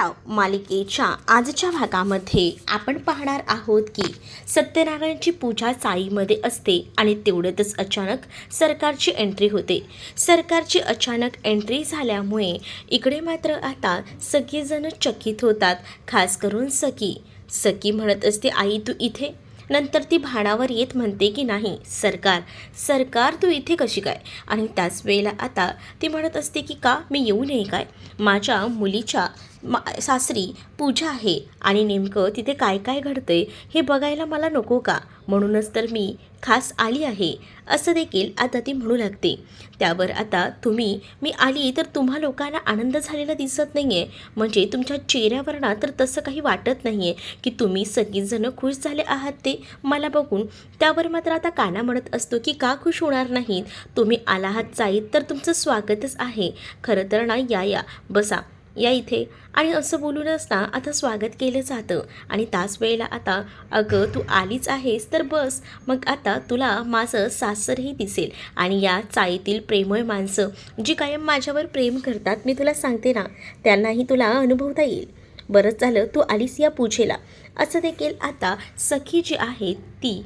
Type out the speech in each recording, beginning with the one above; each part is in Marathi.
डाव मालिकेच्या आजच्या भागामध्ये आपण पाहणार आहोत की सत्यनारायणची पूजा चाळीमध्ये असते आणि तेवढ्यातच अचानक सरकारची एंट्री होते. सरकारची अचानक एंट्री झाल्यामुळे इकडे मात्र आता सगळेजण चकित होतात. खास करून सकी सकी म्हणत असते आई तू इथे? नंतर ती भाणावर येत म्हणते की नाही सरकार. सरकार तू इथे कशी काय? आणि त्याच वेळेला आता ती म्हणत असते की का? मी येऊ नये काय? माझ्या मुलीच्या मा सासरी पूजा आहे आणि नेमकं तिथे काय काय घडतंय हे बघायला मला नको का? म्हणूनच तर मी खास आली आहे असं देखील आता ती म्हणू लागते. त्यावर आता तुम्ही मी आली तर तुम्हा लोकांना आनंद झालेला दिसत नाही आहे म्हणजे तुमच्या चेहऱ्यावर ना तर तसं काही वाटत नाही आहे की तुम्ही सगळीजणं खुश झाले आहात ते. मला बघून त्यावर मात्र आता काना म्हणत असतो की का खुश होणार नाहीत? तुम्ही आला आहात जाईत तर तुमचं स्वागतच आहे. खरं तर ना या या. बसा. या इथे. आणि असं बोलून असता आता स्वागत केलं जातं. आणि त्याच वेळेला आता अगं तू आलीच आहेस तर बस. मग आता तुला माझं सासरही दिसेल. आणि या चाळीतील प्रेमळ माणसं जी कायम माझ्यावर प्रेम करतात मी तुला सांगते ना त्यांनाही तुला अनुभवता येईल. बरंच झालं तू आलीस या पूजेला. असं देखील आता सखी जी आहे ती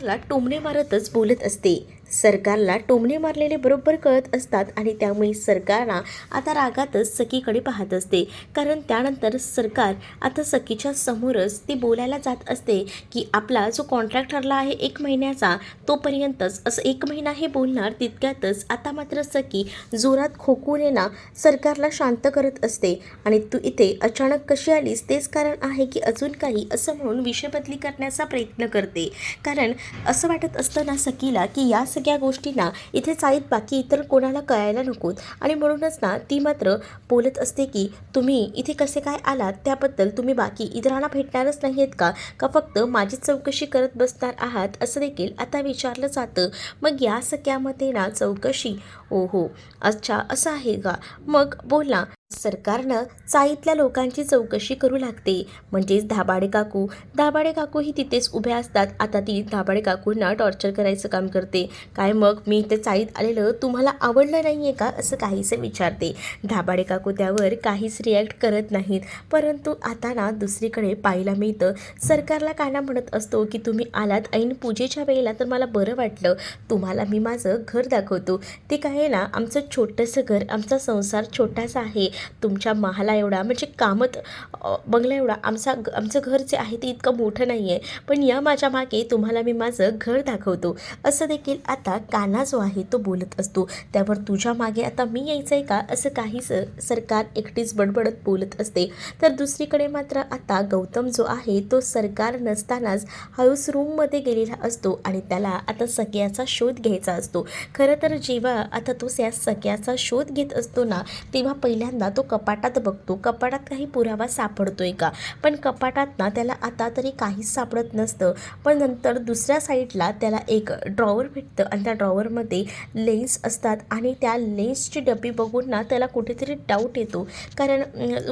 तुला टोमणे मारतच बोलत असते. सरकारला टोमणे मारलेले बरोबर कळत असतात आणि त्यामुळे सरकारला आता रागातच सखीकडे पाहत असते. कारण त्यानंतर सरकार आता सखीच्या समोरच ती बोलायला जात असते की आपला जो कॉन्ट्रॅक्ट ठरला आहे एक महिन्याचा तोपर्यंतच असं एक महिना हे बोलणार तितक्यातच आता मात्र सखी जोरात खोकून येणार सरकारला शांत करत असते. आणि तू इथे अचानक कशी आलीस तेच कारण आहे की अजून काही असं म्हणून विषय बदली करण्याचा प्रयत्न करते. कारण असं वाटत असतं ना सखीला की या सगळ्या गोष्टींना इथे आहेत बाकी इतर कोणाला कळायला नकोत. आणि म्हणूनच ना ती मात्र बोलत असते की तुम्ही इथे कसे काय आलात? त्याबद्दल तुम्ही बाकी इतरांना भेटणारच नाही आहेत का? का फक्त माझीच चौकशी करत बसणार आहात? असं देखील आता विचारलं जातं. मग या सगळ्यामध्ये ना चौकशी? ओ हो अच्छा असं आहे का? मग बोल ना. सरकारनं चाळीतल्या लोकांची चौकशी करू लागते. म्हणजेच धाबाडे काकू. धाबाडे काकू ही तिथेच उभ्या असतात. आता ती धाबाडे काकूंना टॉर्चर करायचं काम करते. काय मग? मी इथे चाळीत आलेलं तुम्हाला आवडलं नाही आहे का? असं काहीसं विचारते. धाबाडे काकू त्यावर काहीच रिॲक्ट करत नाहीत. परंतु आता ना दुसरीकडे पाहायला मिळतं. सरकारला काना म्हणत असतो की तुम्ही आलात ऐन पूजेच्या वेळेला तर मला बरं वाटलं. तुम्हाला मी माझं घर दाखवतो. ते काय आहे ना? आमचं छोटंसं घर आमचा संसार छोटासा आहे. तुमच्या महाला एवढा म्हणजे कामत बंगला एवढा. आमचा आमचं घर जे आहे ते इतकं मोठं नाही आहे पण या माझ्या मागे तुम्हाला मी माझं घर दाखवतो. असं देखील आता काना जो आहे तो बोलत असतो. त्यावर तुझ्या मागे आता मी यायचं आहे का? असं काहीच सरकार एकटीच बडबडत बोलत असते. तर दुसरीकडे मात्र आता गौतम जो आहे तो सरकार नसतानाच हळूस रूममध्ये गेलेला असतो आणि त्याला आता सगळ्याचा शोध घ्यायचा असतो. खरं तर जेव्हा आता तो या सगळ्याचा शोध घेत असतो ना तेव्हा पहिल्यांदा तो कपाटात बघतो. कपाटात काही पुरावा सापडतोय का? पण कपाटात ना त्याला आता तरी काहीच सापडत नसतं. पण नंतर दुसऱ्या साईडला त्याला एक ड्रॉवर भेटतं आणि त्या ड्रॉवरमध्ये लेन्स असतात आणि त्या लेन्सची डबी बघून ना त्याला कुठेतरी डाऊट येतो. कारण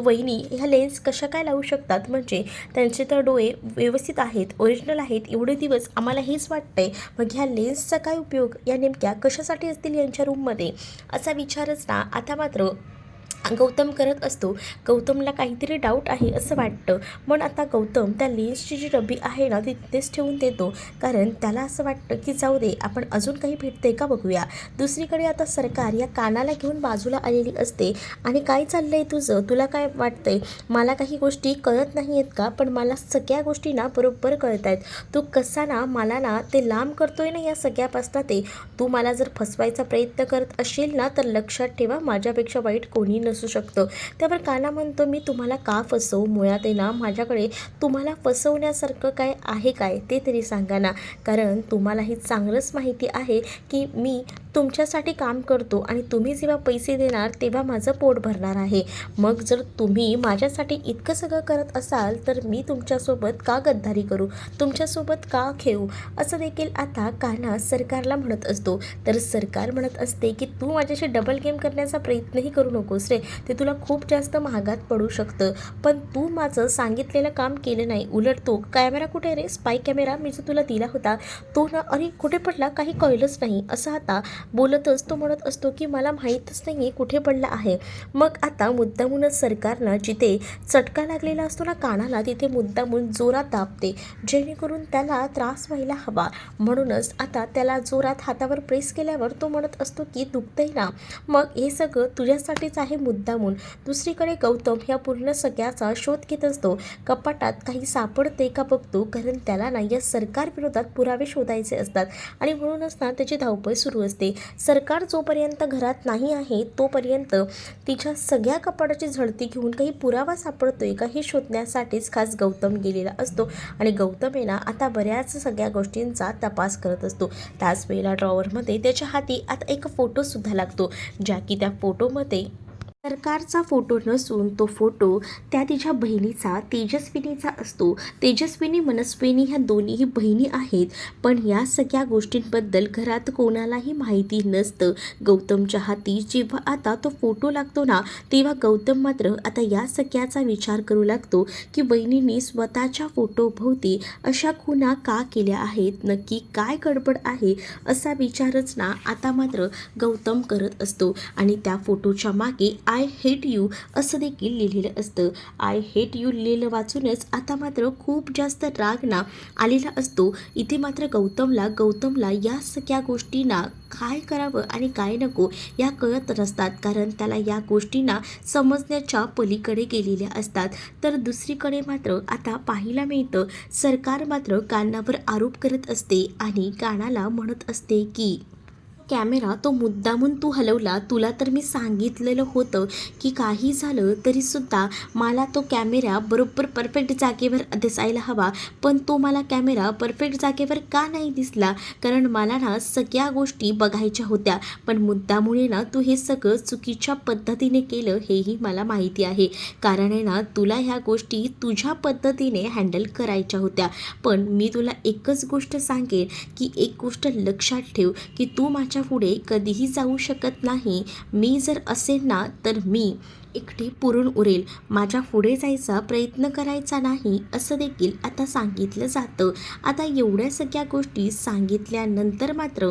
वहिनी ह्या लेन्स कशा काय लावू शकतात? म्हणजे त्यांचे तर डोळे व्यवस्थित आहेत ओरिजिनल आहेत एवढे दिवस आम्हाला हेच वाटतंय. मग ह्या लेन्सचा काय उपयोग? या नेमक्या कशासाठी असतील यांच्या रूममध्ये असा विचारच ना. आता मात्र गौतम करत असतो. गौतमला काहीतरी डाऊट आहे असं वाटतं. पण आता गौतम त्या लेन्सची जी डबी आहे ना ती तिथेच ठेवून देतो. कारण त्याला असं वाटतं की जाऊ दे आपण अजून काही भेटते का बघूया. दुसरीकडे आता सरकार या कानाला घेऊन बाजूला आलेली असते. आणि काय चाललं आहे तुझं? तुला काय वाटतंय? मला काही गोष्टी कळत नाही आहेत का? पण मला सगळ्या गोष्टी ना बरोबर कळत आहेत. तू कसा ना मला ना ते लांब करतोय ना या सगळ्यापासनं ते. तू मला जर फसवायचा प्रयत्न करत असेल ना तर लक्षात ठेवा माझ्यापेक्षा वाईट कोणी असू शकतं. त्यावर काना म्हणतो मी तुम्हाला का फसवू? मुळात ना माझ्याकडे तुम्हाला फसवण्यासारखं काय आहे काय? ते तरी सांगा ना. कारण तुम्हाला हे चांगलंच माहिती आहे की मी तुमच्यासाठी काम करतो आणि तुम्ही जेव्हा पैसे देणार तेव्हा माझं पोट भरणार आहे. मग जर तुम्ही माझ्यासाठी इतकं सगळं करत असाल तर मी तुमच्यासोबत का गद्दारी करू? तुमच्यासोबत का खेळू? असं देखील आता काना सरकारला म्हणत असतो. तर सरकार म्हणत असते की तू माझ्याशी डबल गेम करण्याचा प्रयत्नही करू नकोस रे. ते तुला खूप जास्त महागात पडू शकतं. पण तू माझं सांगितलेलं काम केलं नाही. उलट तो कॅमेरा कुठे रे? Spy camera? मी जो तुला दिला होता तो ना अरे कुठे पडला? काही कळलंच नाही. असं आता बोलतच तो म्हणत असतो की मला माहीतच नाही कुठे पडला आहे. मग आता मुद्दामूनच सरकारनं जिथे चटका लागलेला असतो ना कानाला तिथे मुद्दामून जोरात दाबते. जेणेकरून त्याला त्रास व्हायला हवा. म्हणूनच आता त्याला जोरात हातावर प्रेस केल्यावर तो म्हणत असतो की दुखतंय ना. मग हे सगळं तुझ्यासाठीच आहे मुद्दामून दुसरीकडे गौतम ह्या पूर्ण सगळ्याचा शोध घेत असतो. कपाटात काही सापडते का बघतो? कारण त्याला ना या सरकारविरोधात पुरावे शोधायचे असतात आणि म्हणूनच ना त्याची धावपळ सुरू असते. सरकार जोपर्यंत घरात नाही आहे तोपर्यंत तिच्या सगळ्या कपाटाची झडती घेऊन काही पुरावा सापडतोय का हे शोधण्यासाठीच खास गौतम गेलेला असतो. आणि गौतम ना आता बऱ्याच सगळ्या गोष्टींचा तपास करत असतो. त्याच वेळेला ड्रॉवरमध्ये त्याच्या हाती आता एक फोटोसुद्धा लागतो. ज्या की त्या फोटोमध्ये सरकारचा फोटो नसून तो फोटो त्या तिच्या बहिणीचा तेजस्विनीचा असतो. तेजस्विनी मनस्विनी ह्या दोन्हीही बहिणी आहेत. पण या सगळ्या गोष्टींबद्दल घरात कोणालाही माहिती नसतं. गौतमच्या हाती जेव्हा आता तो फोटो लागतो ना तेव्हा गौतम मात्र आता या सगळ्याचा विचार करू लागतो की बहिणींनी स्वतःच्या फोटोभोवती अशा खुणा का केल्या आहेत? नक्की काय गडबड आहे? असा विचारच ना आता मात्र गौतम करत असतो. आणि त्या फोटोच्या मागे आय हेट यू असं देखील लिहिलेलं असतं. आय हेट यू लिहिलेलं वाचूनच आता मात्र खूप जास्त राग ना आलेला असतो. इथे मात्र गौतमला गौतमला या सगळ्या गोष्टींना काय करावं आणि काय नको या कळत नसतात. कारण त्याला या गोष्टींना समजण्याच्या पलीकडे गेलेल्या असतात. तर दुसरीकडे मात्र आता पाहायला मिळतं. सरकार मात्र कानावर आरोप करत असते आणि कानाला म्हणत असते की कॅमेरा तो मुद्दामून तू हलवला तुला तर मी सांगितलेलं होतं की काही झालं तरीसुद्धा मला तो कॅमेरा बरोबर परफेक्ट जागेवर दिसायला हवा. पण तो मला कॅमेरा परफेक्ट जागेवर का नाही दिसला? कारण मला ना सगळ्या गोष्टी बघायच्या होत्या. पण मुद्दामुळे ना तू हे सगळं चुकीच्या पद्धतीने केलं हेही मला माहिती आहे. कारण आहे ना तुला ह्या गोष्टी तुझ्या पद्धतीने हँडल करायच्या होत्या. पण मी तुला एकच गोष्ट सांगेन की एक गोष्ट लक्षात ठेव की तू माझ्या पुढे कधीही जाऊ शकत नाही. मी जर असेल ना तर मी एकटे पुरून उरेल. माझ्या पुढे जायचा प्रयत्न करायचा नाही असं देखील आता सांगितलं जातं. आता एवढ्या सगळ्या गोष्टी सांगितल्यानंतर मात्र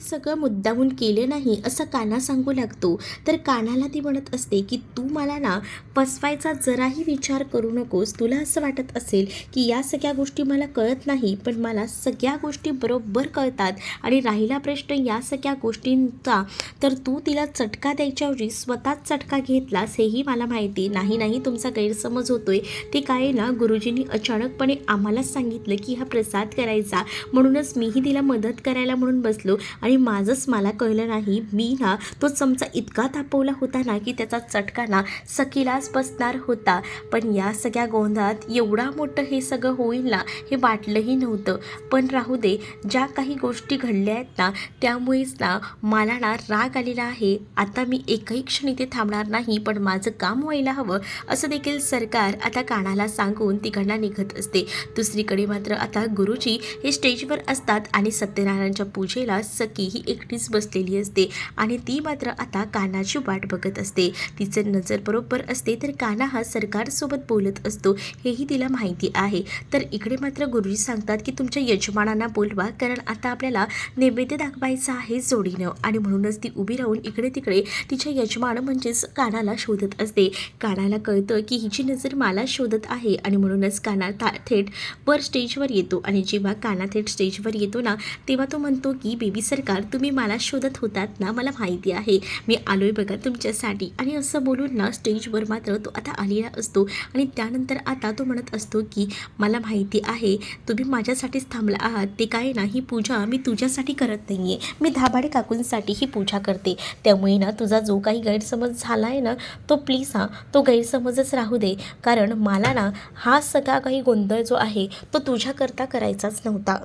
सगळं मुद्दामून केले नाही असं काना सांगू लागतो. तर कानाला ती म्हणत असते की तू मला ना फसवायचा जराही विचार करू नकोस. तुला असं वाटत असेल की या सगळ्या गोष्टी मला कळत नाही पण मला सगळ्या गोष्टी बरोबर कळतात आणि राहिला प्रश्न या सगळ्या गोष्टींचा तर तू तिला चटका द्यायच्याऐवजी स्वतःच चटका घेतलास हेही मला माहिती. नाही नाही तुमचा गैरसमज होतोय. ते काय आहे ना गुरुजींनी अचानकपणे आम्हालाच सांगितलं की हा प्रसाद करायचा. म्हणूनच मीही तिला मदत करायला म्हणून बसलो आणि आणि माझंच मला कळलं नाही. मी ना तो चमचा इतका तापवला होता ना की त्याचा चटका ना सकिलाच बसणार होता. पण या सगळ्या गोंधळात एवढा मोठं हे सगळं होईल ना हे वाटलंही नव्हतं. पण राहू दे ज्या काही गोष्टी घडल्या आहेत ना त्यामुळेच ना मला ना राग आलेला आहे. आता मी एकही क्षण इथे थांबणार नाही पण माझं काम व्हायला हवं असं देखील सरकार आता कानाला सांगून तिकडला निघत असते. दुसरीकडे मात्र आता गुरुजी हे स्टेजवर असतात आणि सत्यनारायणच्या पूजेला सकी ही एकटीच बसलेली असते आणि ती मात्र आता कानाची वाट बघत असते. तिचं नजर बरोबर असते तर काना हा सरकारसोबत बोलत असतो हेही तिला माहिती आहे. तर इकडे मात्र गुरुजी सांगतात की तुमच्या यजमानांना बोलवा कारण आता आपल्याला नैवेद्य दाखवायचा आहे जोडीनं. आणि म्हणूनच ती उभी राहून इकडे तिकडे तिच्या यजमान म्हणजेच कानाला शोधत असते. कानाला कळतं की हिची नजर मला शोधत आहे. आणि म्हणूनच काना था थेट वर स्टेजवर येतो. आणि जेव्हा काना थेट स्टेजवर येतो ना तेव्हा तो म्हणतो की बेबी सरकार तुम्ही मला शोधत होतात ना मला माहिती आहे. मी आलो आहे बघा तुमच्यासाठी. आणि असं बोलून ना स्टेजवर मात्र तो आता आलेला असतो. आणि त्यानंतर आता तो म्हणत असतो की मला माहिती आहे तुम्ही माझ्यासाठीच थांबला आहात. ते काय ना ही पूजा मी तुझ्यासाठी करत नाही आहे मी धाबाडे काकूंसाठी ही पूजा करते. त्यामुळे ना तुझा जो काही गैरसमज झाला आहे ना तो प्लीज हां तो गैरसमजच राहू दे. कारण मला ना हा सगळा काही गोंधळ जो आहे तो तुझ्याकरता करायचाच नव्हता.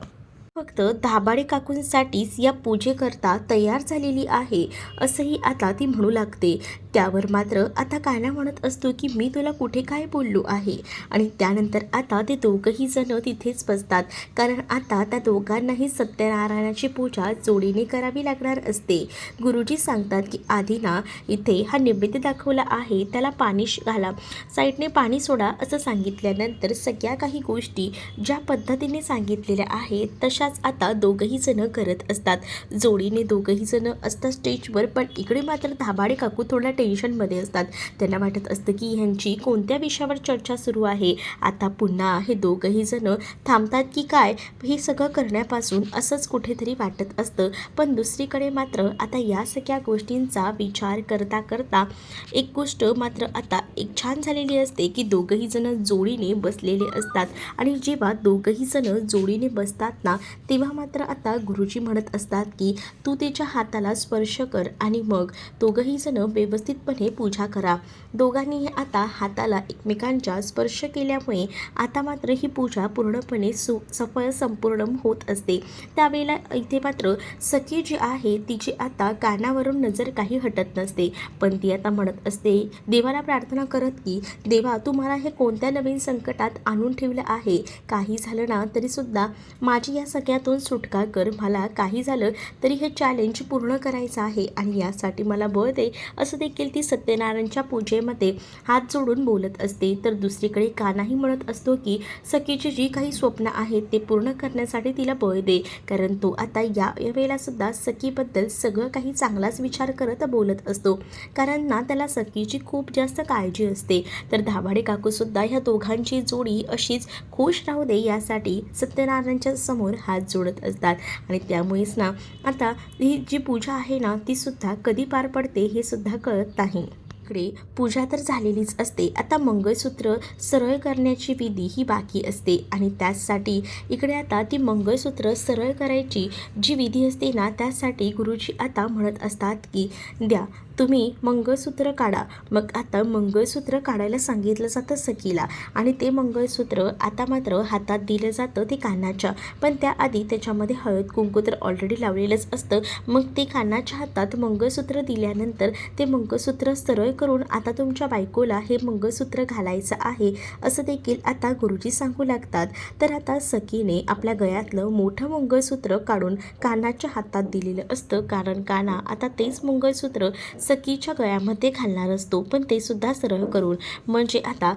फक्त धाबाडे काकूंसाठीच या पूजेकरता तयार झालेली आहे असंही आता ती म्हणू लागते. त्यावर मात्र आता कायला म्हणत असतो की मी तुला कुठे काय बोललो आहे? आणि त्यानंतर आता ते दोघंही जण तिथेच बसतात. कारण आता त्या दोघांनाही सत्यनारायणाची पूजा जोडीने करावी लागणार असते. गुरुजी सांगतात की आधी ना इथे हा निवेद्य दाखवला आहे त्याला पाणी घाला. साईडने पाणी सोडा असं सांगितल्यानंतर सगळ्या काही गोष्टी ज्या पद्धतीने सांगितलेल्या आहेत तशाच आता दोघंही जण करत असतात. जोडीने दोघंही जण असतात स्टेजवर पण इकडे मात्र धाबाडे काकू थोड्या टेन्शनमध्ये असतात. त्यांना वाटत असतं की ह्यांची कोणत्या विषयावर चर्चा सुरू आहे? आता पुन्हा हे दोघंही जण थांबतात की काय? हे सगळं करण्यापासून असंच कुठेतरी वाटत असतं. पण दुसरीकडे मात्र आता या सगळ्या गोष्टींचा विचार करता करता एक गोष्ट मात्र आता एक छान झालेली असते की दोघंही जण जोडीने बसलेले असतात. आणि जेव्हा दोघंही जण जोडीने बसतात ना तेव्हा मात्र आता गुरुजी म्हणत असतात की तू त्याच्या हाताला स्पर्श कर आणि मग दोघंही जण व्यवस्थितपणे पूजा करा. दोघांनीही आता हाताला एकमेकांच्या स्पर्श केल्यामुळे आता मात्र ही पूजा पूर्णपणे सु सफळ संपूर्ण होत असते. त्यावेळेला इथे मात्र सखी जी आहे तिची आता कानावरून नजर काही हटत नसते. पण ती आता म्हणत असते देवाला प्रार्थना करत की देवा तुम्हाला हे कोणत्या नवीन संकटात आणून ठेवलं आहे? काही झालं ना तरीसुद्धा माझी या सगळ्यातून सुटका कर. मला काही झालं तरी हे चॅलेंज पूर्ण करायचं आहे आणि यासाठी मला बळ दे. असं देखील ती सत्यनारायणच्या पूजेमध्ये हात जोडून बोलत असते. तर दुसरीकडे कानाही म्हणत असतो की सखीची जी काही स्वप्न आहेत ते पूर्ण करण्यासाठी तिला बळ दे. कारण तो आता या वेळेला सुद्धा सखीबद्दल सगळं काही चांगलाच विचार करत बोलत असतो. कारण ना त्याला सखीची खूप जास्त काळजी असते. तर धावाडे काकूसुद्धा ह्या दोघांची जोडी अशीच खुश राहू दे यासाठी सत्यनारायणच्या समोर हात जोडत असतात. आणि त्यामुळेच ना आता ही जी पूजा आहे ना ती सुद्धा कधी पार पडते हे सुद्धा कळत नाही. इकडे पूजा तर झालेलीच असते. आता मंगळसूत्र सरळ करण्याची विधी ही बाकी असते आणि त्याचसाठी इकडे आता ती मंगळसूत्र सरळ करायची जी विधी असते ना त्यासाठी गुरुजी आता म्हणत असतात की द्या तुम्ही मंगळसूत्र काढा. मग आता मंगळसूत्र काढायला सांगितलं जातं सखीला. आणि ते मंगळसूत्र आता मात्र हातात दिलं जातं ते कानाच्या. पण त्याआधी त्याच्यामध्ये हळद कुंकू तर ऑलरेडी लावलेलंच असतं. मग ते कानाच्या हातात मंगळसूत्र दिल्यानंतर ते मंगळसूत्र सरळ करून आता तुमच्या बायकोला हे मंगळसूत्र घालायचं आहे असं देखील आता गुरुजी सांगू लागतात. तर आता सखीने आपल्या गळ्यातलं मोठं मंगळसूत्र काढून कानाच्या हातात दिलेलं असतं. कारण काना आता तेच मंगळसूत्र सखीच्या गळ्यामध्ये घालणार असतो पण ते सुद्धा सरळ करून. म्हणजे आता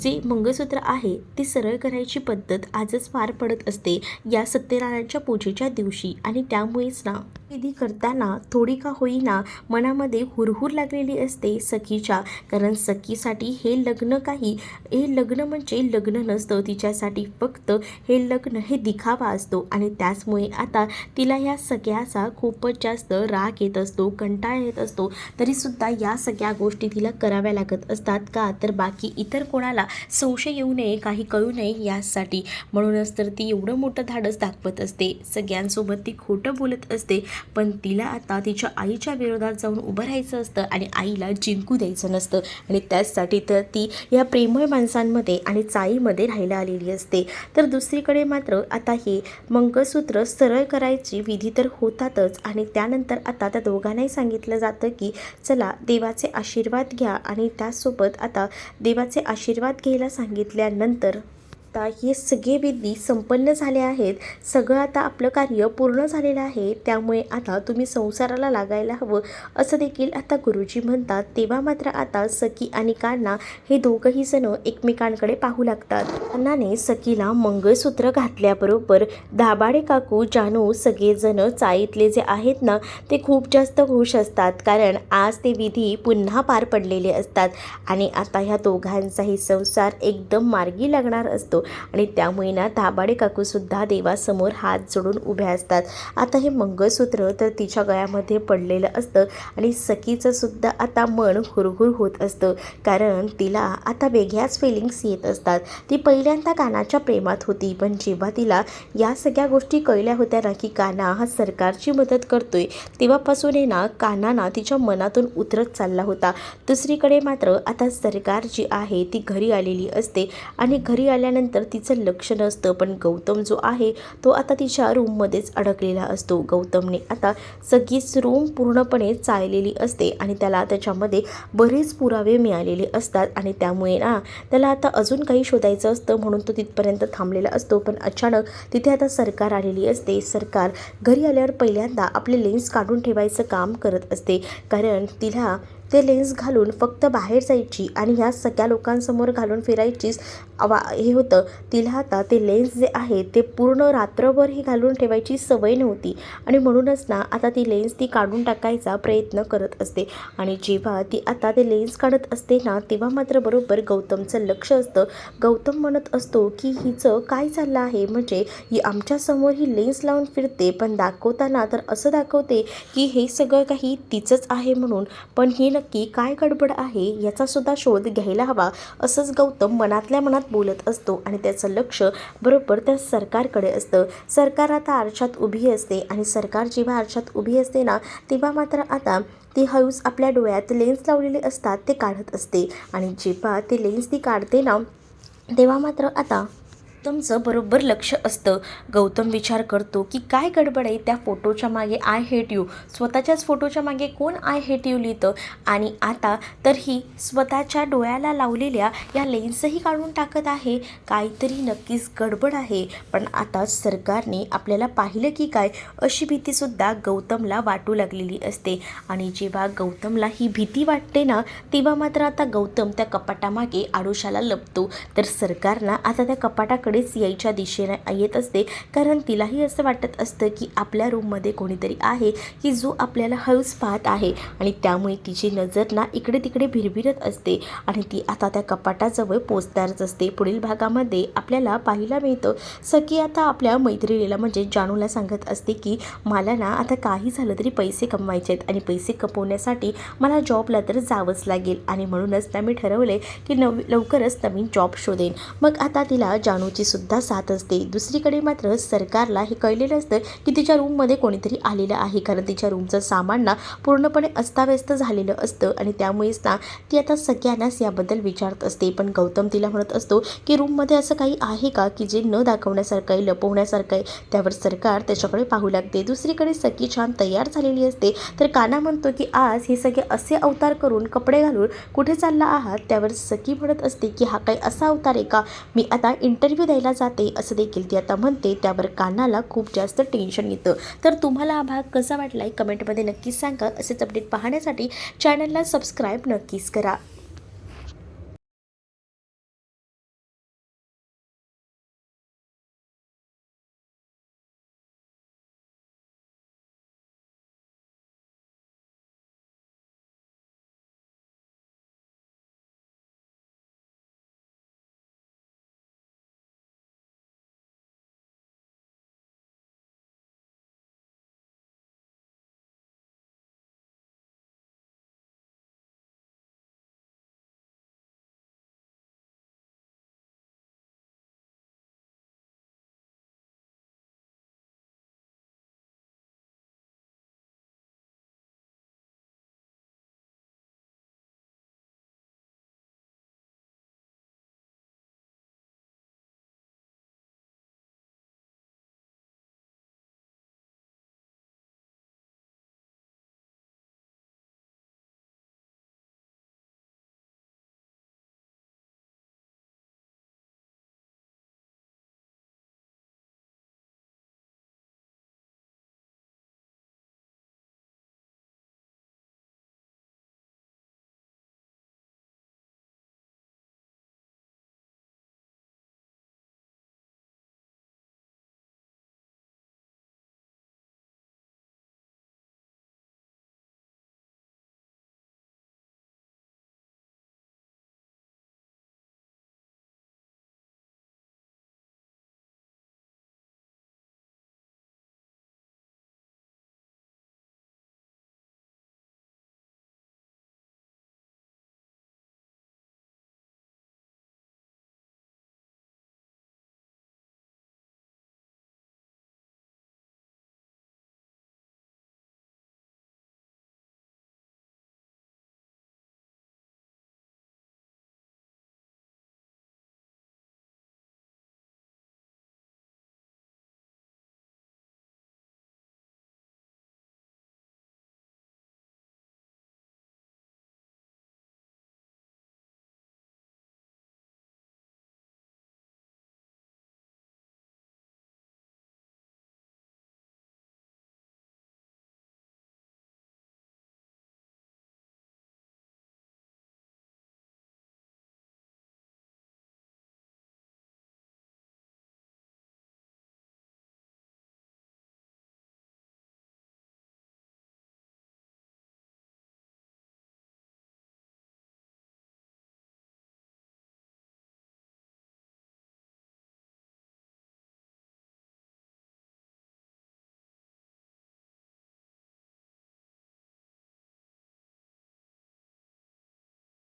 जे मंगळसूत्र आहे ते सरळ करायची पद्धत आजच पार पडत असते या सत्यनारायणच्या पूजेच्या दिवशी. आणि त्यामुळेच ना विधी करताना थोडी का होईना मनामध्ये हुरहुर लागलेली असते सखीच्या. कारण सखीसाठी हे लग्न काही हे लग्न म्हणजे लग्न नसतं. तिच्यासाठी फक्त हे लग्न हे दिखावा असतो. आणि त्याचमुळे आता तिला या सगळ्याचा खूपच जास्त राग येत असतो कंटाळा येत असतो. तरीसुद्धा या सगळ्या गोष्टी तिला कराव्या लागत असतात का? तर बाकी इतर कोणाला संशय येऊ नये काही कळू नये यासाठी. म्हणूनच तर ती एवढं मोठं धाडस दाखवत असते. सगळ्यांसोबत ती खोटं बोलत असते. पण तिला आता तिच्या आईच्या विरोधात जाऊन उभं राहायचं असतं आणि आईला जिंकू द्यायचं नसतं. आणि त्याचसाठी तर ती या प्रेमळ माणसांमध्ये आणि चाळीमध्ये राहायला आलेली असते. तर दुसरीकडे मात्र आता हे मंगळसूत्र सरळ करायची विधी तर होतातच आणि त्यानंतर आता त्या दोघांनाही सांगितलं जातं की चला देवाचे आशीर्वाद घ्या. आणि त्यासोबत आता देवाचे आशीर्वाद घ्यायला सांगितल्यानंतर आता हे सगळे विधी संपन्न झाले आहेत. सगळं आता आपलं कार्य पूर्ण झालेलं आहे. त्यामुळे आता तुम्ही संसाराला लागायला हवं. असं देखील आता गुरुजी म्हणतात. तेव्हा मात्र आता सखी आणि कान्हा हे दोघंही जण एकमेकांकडे पाहू लागतात. कान्हाने सखीला मंगळसूत्र घातल्याबरोबर दाबाडे काकू जानू सगळेजण चाळीतले जे आहेत ना ते खूप जास्त खुश असतात. कारण आज ते विधी पुन्हा पार पडलेले असतात. आणि आता ह्या दोघांचाही संसार एकदम मार्गी लागणार असतो. आणि त्यामुळे ना दाभाडे काकूसुद्धा देवासमोर हात जोडून उभ्या असतात. आता हे मंगळसूत्र तर तिच्या गळ्यामध्ये पडलेलं असतं आणि सखीचं सुद्धा आता मन हुरहुर होत असतं. कारण तिला आता वेगळ्याच फिलिंग्स येत असतात. ती पहिल्यांदा कानाच्या प्रेमात होती पण जेव्हा तिला या सगळ्या गोष्टी कळल्या होत्या ना की काना हा सरकारची मदत करतोय तेव्हापासून आहे ना कानाना तिच्या मनातून उतरत चालला होता. दुसरीकडे मात्र आता सरकार जी आहे ती घरी आलेली असते आणि घरी आल्यानंतर तर तिचं लक्ष नसतं पण गौतम जो आहे तो आता तिच्या रूममध्येच अडकलेला असतो. गौतमने आता सगळीच रूम पूर्णपणे चाललेली असते आणि त्याला त्याच्यामध्ये बरेच पुरावे मिळालेले असतात आणि त्यामुळे ना त्याला आता अजून काही शोधायचं असतं म्हणून तो तिथपर्यंत थांबलेला असतो. पण अचानक तिथे आता सरकार आलेली असते. सरकार घरी आल्यावर पहिल्यांदा आपले लेन्स काढून ठेवायचं काम करत असते. कारण तिला ते लेन्स घालून फक्त बाहेर जायची आणि ह्या सगळ्या लोकांसमोर घालून फिरायचीच वा हे होतं. तिला आता ते लेन्स जे आहे ते पूर्ण रात्रभर ही घालून ठेवायची सवय नव्हती. आणि म्हणूनच ना आता ती लेन्स ती काढून टाकायचा प्रयत्न करत असते. आणि जेव्हा ती आता ते लेन्स काढत असते ना तेव्हा मात्र बरोबर गौतमचं लक्ष असतं. गौतम म्हणत असतो की हिचं काय चाललं आहे? म्हणजे ही आमच्यासमोर ही लेन्स लावून फिरते. पण दाखवताना तर असं दाखवते की हे सगळं काही तिचंच आहे म्हणून. पण ही नक्की काय गडबड आहे याचा सुद्धा शोध घ्यायला हवा असंच गौतम मनातल्या मनात बोलत असतो आणि त्याचं लक्ष बरोबर त्या सरकारकडे असतं. सरकार आता आरशात उभी असते आणि सरकार जेव्हा आरशात उभी असते ना तेव्हा मात्र आता ती हळूच आपल्या डोळ्यात लेन्स लावलेले असतात ते काढत असते. आणि जेव्हा ते लेन्स ती काढते ना तेव्हा मात्र आता गौतमचं बरोबर लक्ष असतं. गौतम विचार करतो की काय गडबड आहे त्या फोटोच्या मागे आय हेट यू स्वतःच्याच फोटोच्या मागे कोण आय हेट यू लिहितं? आणि आता तर ही स्वतःच्या डोळ्याला लावलेल्या या लेन्सही काढून टाकत आहे. काहीतरी नक्कीच गडबड आहे. पण आता सरकारने आपल्याला पाहिलं की काय? अशी भीतीसुद्धा गौतमला वाटू लागलेली असते. आणि जेव्हा गौतमला ही भीती वाटते ना तेव्हा मात्र आता गौतम त्या कपाटामागे आडोशाला लपतो. तर सरकारनं आता त्या कपाटाकडे कपाटाकडेच यायच्या दिशेने येत असते. कारण तिलाही असं वाटत असतं की आपल्या रूममध्ये कोणीतरी आहे की जो आपल्याला हळूच पाहत आहे. आणि त्यामुळे तिची नजर ना इकडे तिकडे भिरभिरत असते. आणि ती आता त्या कपाटाजवळ पोचणारच असते. पुढील भागामध्ये आपल्याला पाहायला मिळतं. सखी आता आपल्या मैत्रिणीला म्हणजे जानूला सांगत असते की मला ना आता काही झालं तरी पैसे कमवायचे आहेत. आणि पैसे कमवण्यासाठी मला जॉबला तर जावंच लागेल. आणि म्हणूनच ना मी ठरवले की नव लवकरच नवीन जॉब शोधेन. मग आता तिला जानूची सुद्धा साथ असते. दुसरीकडे मात्र सरकारला हे कळलेलं असतं की तिच्या रूममध्ये कोणीतरी आलेलं आहे. कारण तिच्या रूमचं सामान ना पूर्णपणे अस्ताव्यस्त झालेलं असतं आणि त्यामुळेच ना ती आता सगळ्यांनाच याबद्दल विचारत असते. पण गौतम तिला म्हणत असतो की रूममध्ये असं काही आहे का की जे न दाखवण्यासारखं आहे लपवण्यासारखं आहे? त्यावर सरकार त्याच्याकडे पाहू लागते. दुसरीकडे सखी छान तयार झालेली असते. तर काना म्हणतो की आज हे सगळे असे अवतार करून कपडे घालून कुठे चालला आहात? त्यावर सखी म्हणत असते की हा काही असा अवतार आहे का? मी आता इंटरव्ह्यू द्यायला जाते असं देखील ती आता म्हणते. त्यावर कानाला खूप जास्त टेन्शन येतं. तर तुम्हाला हा भाग कसा वाटला आहे कमेंटमध्ये नक्कीच सांगा. असेच अपडेट पाहण्यासाठी चॅनलला सबस्क्राईब नक्कीच करा.